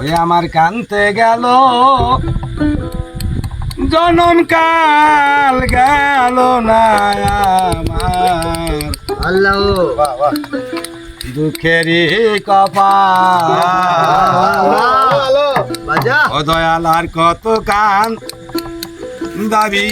ওই আমার কানতে গেল। জনম কাল গেল না আমার। আল্লাহ। দুঃখেরই কপাল। ও দয়াল আর কত কান দাবি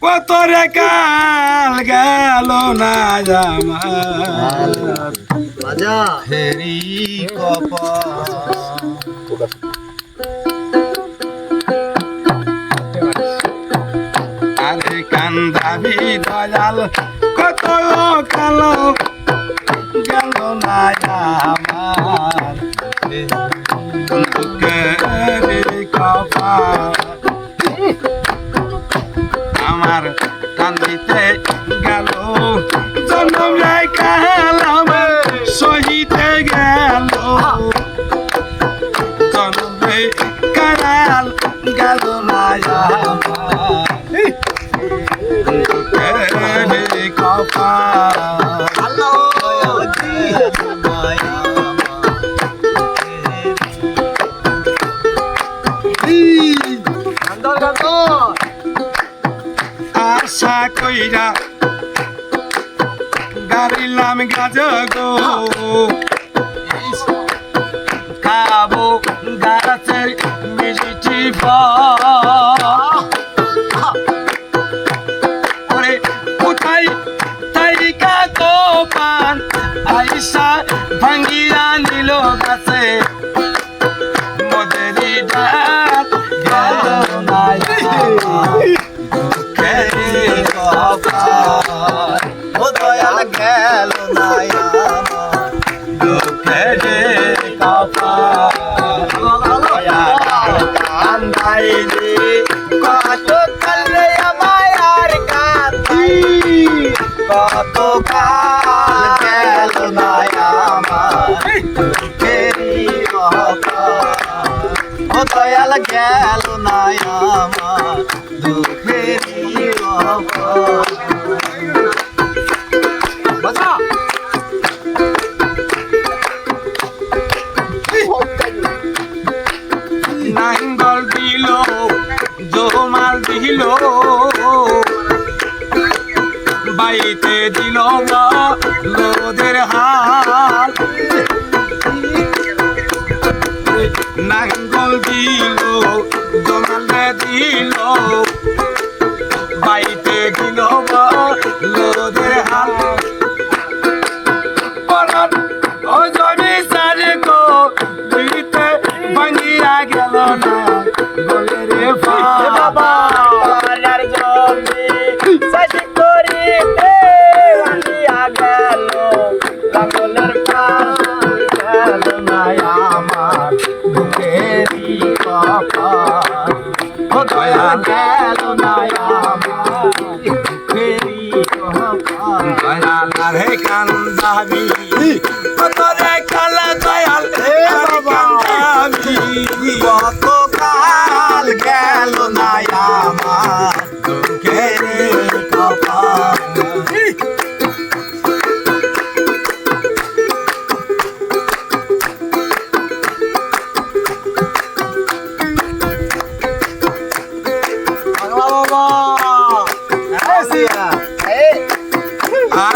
কত রে কাল গেল না আমার। বাজা। ফেরি আরে কান্দাবি দয়াল কত কালো কইরা গাড়িলাম গাজ গো। খাব গাছের মিষ্টি ফল। ওরে, কোথায় তাই কাকো পান আইসা ভাঙ্গিয়া নিল গাছে। মদেরি ডাক গেল না কান্দাইলে কত কালে আমায় আর কান্দি কত কাল গেল না আমার দুঃখেরই কপাল। ও দয়াল গেল না আমার বাইতে দিল লোদের হাল। নাঙ্গল দিল জমালে দিল। বাইতে দিল লোদের হাল। জমি সারে কো দিতে ভাঙিয়া গেল না। বলে রে বাবা। আমার বুকেরই কপাল ও দয়া গেল না কপাল দয়াল রে কান্দাবি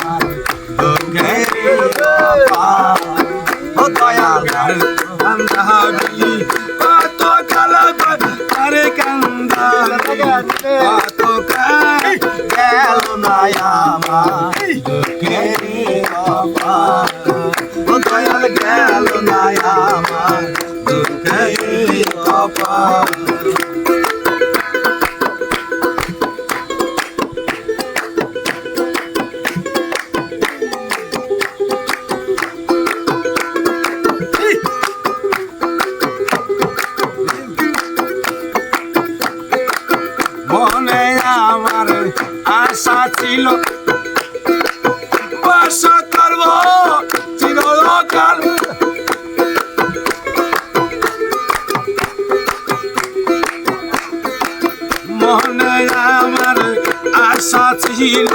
আমার দুঃখের ও দয়াল কান্দাবি কত কালাবাদ আরে কান্দাবি কত গেল না আমার কপাল। ও দয়াল গেল না আমার দুঃখেরই কপাল। আমার আশা ছিল। বাসা করব চিরকাল। মনে আমার আশা ছিল।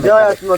不要呀师傅